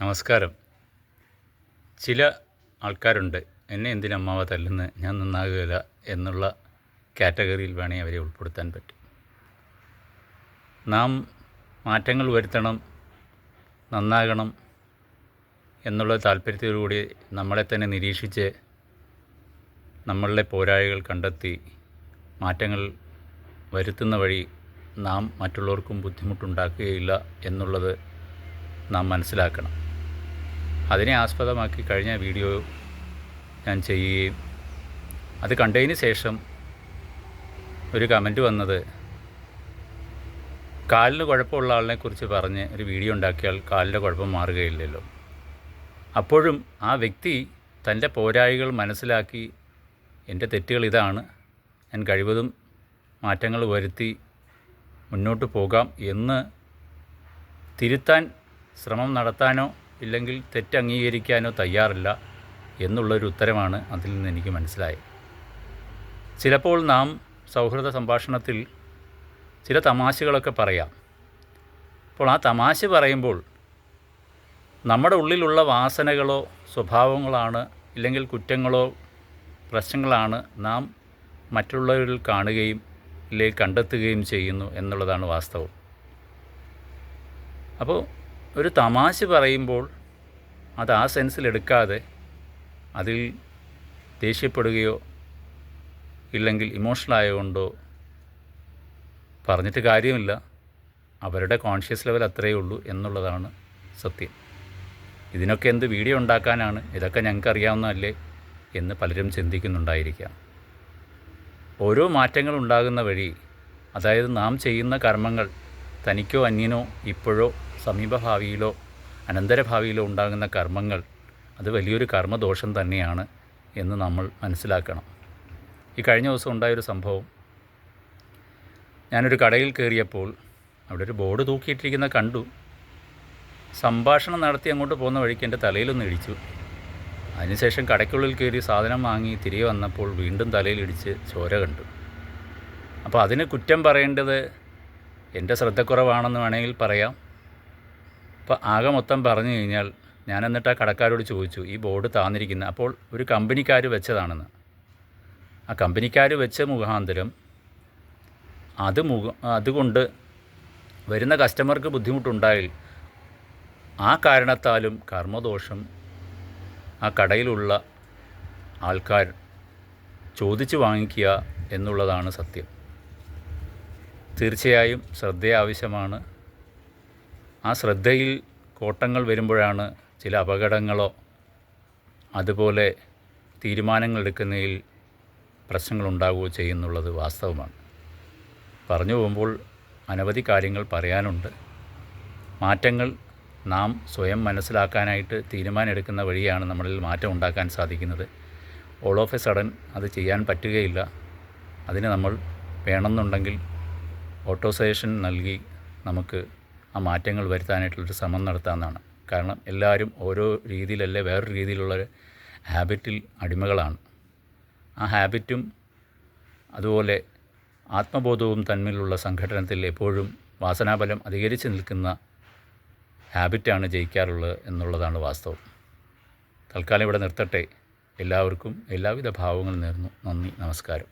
നമസ്കാരം. ചില ആൾക്കാരുണ്ട് എന്നെ എന്തിനമ്മാവ തല്ലുന്ന്? ഞാൻ നന്നാകുകയില്ല എന്നുള്ള കാറ്റഗറിയിൽ വേണേൽ അവരെ ഉൾപ്പെടുത്താൻ പറ്റും. നാം മാറ്റങ്ങൾ വരുത്തണം നന്നാകണം എന്നുള്ള താല്പര്യത്തോടുകൂടി നമ്മളെ തന്നെ നിരീക്ഷിച്ച് നമ്മളിലെ പോരായകൾ കണ്ടെത്തി മാറ്റങ്ങൾ വരുത്തുന്ന വഴി നാം മറ്റുള്ളവർക്കും ബുദ്ധിമുട്ടുണ്ടാക്കുകയില്ല എന്നുള്ളത് നാം മനസ്സിലാക്കണം. അതിനെ ആസ്പദമാക്കി കഴിഞ്ഞ വീഡിയോ ഞാൻ ചെയ്യുകയും അത് കണ്ടതിന് ശേഷം ഒരു കമന്റ് വന്നത് കാലിന് കുഴപ്പമുള്ള ആളിനെ കുറിച്ച് പറഞ്ഞ് ഒരു വീഡിയോ ഉണ്ടാക്കിയാൽ കാലിന്റെ കുഴപ്പം മാറുകയില്ലല്ലോ. അപ്പോഴും ആ വ്യക്തി തന്റെ പോരായികൾ മനസ്സിലാക്കി എന്റെ തെറ്റുകൾ ഇതാണ്. ഞാൻ കഴിവതും മാറ്റങ്ങൾ വരുത്തി മുന്നോട്ട് പോകാം എന്ന് തിരുത്താൻ ശ്രമം നടത്താനോ ഇല്ലെങ്കിൽ തെറ്റ് അംഗീകരിക്കാനോ തയ്യാറില്ല എന്നുള്ളൊരു ഉത്തരമാണ് അതിൽ നിന്ന് എനിക്ക് മനസ്സിലായത്. ചിലപ്പോൾ നാം സൗഹൃദ സംഭാഷണത്തിൽ ചില തമാശകളൊക്കെ പറയാം. അപ്പോൾ ആ തമാശ പറയുമ്പോൾ നമ്മുടെ ഉള്ളിലുള്ള വാസനകളോ സ്വഭാവങ്ങളാണ് ഇല്ലെങ്കിൽ കുറ്റങ്ങളോ പ്രശ്നങ്ങളാണ് നാം മറ്റുള്ളവരിൽ കാണുകയും ഇല്ലെങ്കിൽ കണ്ടെത്തുകയും ചെയ്യുന്നു എന്നുള്ളതാണ് വാസ്തവം. അപ്പോൾ ഒരു തമാശ പറയുമ്പോൾ അത് ആ സെൻസിലെടുക്കാതെ അതിൽ ദേഷ്യപ്പെടുകയോ ഇല്ലെങ്കിൽ ഇമോഷണൽ ആയതുകൊണ്ടോ പറഞ്ഞിട്ട് കാര്യമില്ല. അവരുടെ കോൺഷ്യസ് ലെവൽ അത്രയേ ഉള്ളൂ എന്നുള്ളതാണ് സത്യം. ഇതിനൊക്കെ എന്ത് വീഡിയോ ഉണ്ടാക്കാനാണ്? ഇതൊക്കെ ഞങ്ങൾക്ക് അറിയാവുന്നതല്ലേ എന്ന് പലരും ചിന്തിക്കുന്നുണ്ടായിരിക്കാം. ഓരോ മാറ്റങ്ങൾ ഉണ്ടാകുന്ന വഴി അതായത് നാം ചെയ്യുന്ന കർമ്മങ്ങൾ തനിക്കോ അന്യനോ ഇപ്പോഴോ സമീപഭാവിയിലോ അനന്തരഭാവിയിലോ ഉണ്ടാകുന്ന കർമ്മങ്ങൾ അത് വലിയൊരു കർമ്മദോഷം തന്നെയാണ് എന്ന് നമ്മൾ മനസ്സിലാക്കണം. ഈ കഴിഞ്ഞ ദിവസം ഉണ്ടായൊരു സംഭവം. ഞാനൊരു കടയിൽ കയറിയപ്പോൾ അവിടെ ഒരു ബോർഡ് തൂക്കിയിട്ടിരിക്കുന്ന കണ്ടു. സംഭാഷണം നടത്തി അങ്ങോട്ട് പോകുന്ന വഴിക്ക് എന്റെ തലയിലൊന്ന് ഇടിച്ചു. അതിനുശേഷം കടയ്ക്കുള്ളിൽ കയറി സാധനം വാങ്ങി തിരികെ വന്നപ്പോൾ വീണ്ടും തലയിലിടിച്ച് ചോര കണ്ടു. അപ്പോൾ അതിന് കുറ്റം പറയേണ്ടത് എന്റെ ശ്രദ്ധക്കുറവാണെന്ന് വേണമെങ്കിൽ പറയാം. അപ്പോൾ ആകെ മൊത്തം പറഞ്ഞു കഴിഞ്ഞാൽ ഞാൻ എന്നിട്ട് ആ കടക്കാരോട് ചോദിച്ചു ഈ ബോർഡ് താന്നിരിക്കുന്ന അപ്പോൾ ഒരു കമ്പനിക്കാർ വെച്ചതാണെന്ന്. ആ കമ്പനിക്കാർ വെച്ച മുഖാന്തരം അത് മുഖ അതുകൊണ്ട് വരുന്ന കസ്റ്റമർക്ക് ബുദ്ധിമുട്ടുണ്ടായി ആ കാരണത്താലും കർമ്മദോഷം ആ കടയിലുള്ള ആൾക്കാർ ചോദിച്ചു വാങ്ങിക്കുക എന്നുള്ളതാണ് സത്യം. തീർച്ചയായും ശ്രദ്ധ ആവശ്യമാണ് ആ ശ്രദ്ധയിൽ കോട്ടങ്ങൾ വരുമ്പോഴാണ് ചില അപകടങ്ങളോ അതുപോലെ തീരുമാനങ്ങൾ എടുക്കുന്നതിൽ പ്രശ്നങ്ങൾ ഉണ്ടാകുകയോ ചെയ്യുന്നുള്ളത് വാസ്തവമാണ്. പറഞ്ഞു പോകുമ്പോൾ അനവധി കാര്യങ്ങൾ പറയാനുണ്ട്. മാറ്റങ്ങൾ നാം സ്വയം മനസ്സിലാക്കാനായിട്ട് തീരുമാനമെടുക്കുന്ന വഴിയാണ് നമ്മളിൽ മാറ്റം ഉണ്ടാക്കാൻ സാധിക്കുന്നത്. ഓൾ ഓഫ് എ സഡൻ അത് ചെയ്യാൻ പറ്റുകയില്ല. അതിന് നമ്മൾ വേണമെന്നുണ്ടെങ്കിൽ ഓട്ടോസേഷൻ നൽകി നമുക്ക് ആ മാറ്റങ്ങൾ വരുത്താനായിട്ടുള്ളൊരു ശ്രമം നടത്താമെന്നാണ്. കാരണം എല്ലാവരും ഓരോ രീതിയിലല്ലേ വേറൊരു രീതിയിലുള്ള ഹാബിറ്റിൽ അടിമകളാണ്. ആ ഹാബിറ്റും അതുപോലെ ആത്മബോധവും തമ്മിലുള്ള സംഘടനത്തിൽ എപ്പോഴും വാസനാബലം അധികരിച്ച് നിൽക്കുന്ന ഹാബിറ്റാണ് ജയിക്കാറുള്ളത് എന്നുള്ളതാണ് വാസ്തവം. തൽക്കാലം ഇവിടെ നിർത്തട്ടെ. എല്ലാവർക്കും എല്ലാവിധ ഭാവങ്ങളും നേർന്നു. നന്ദി നമസ്കാരം.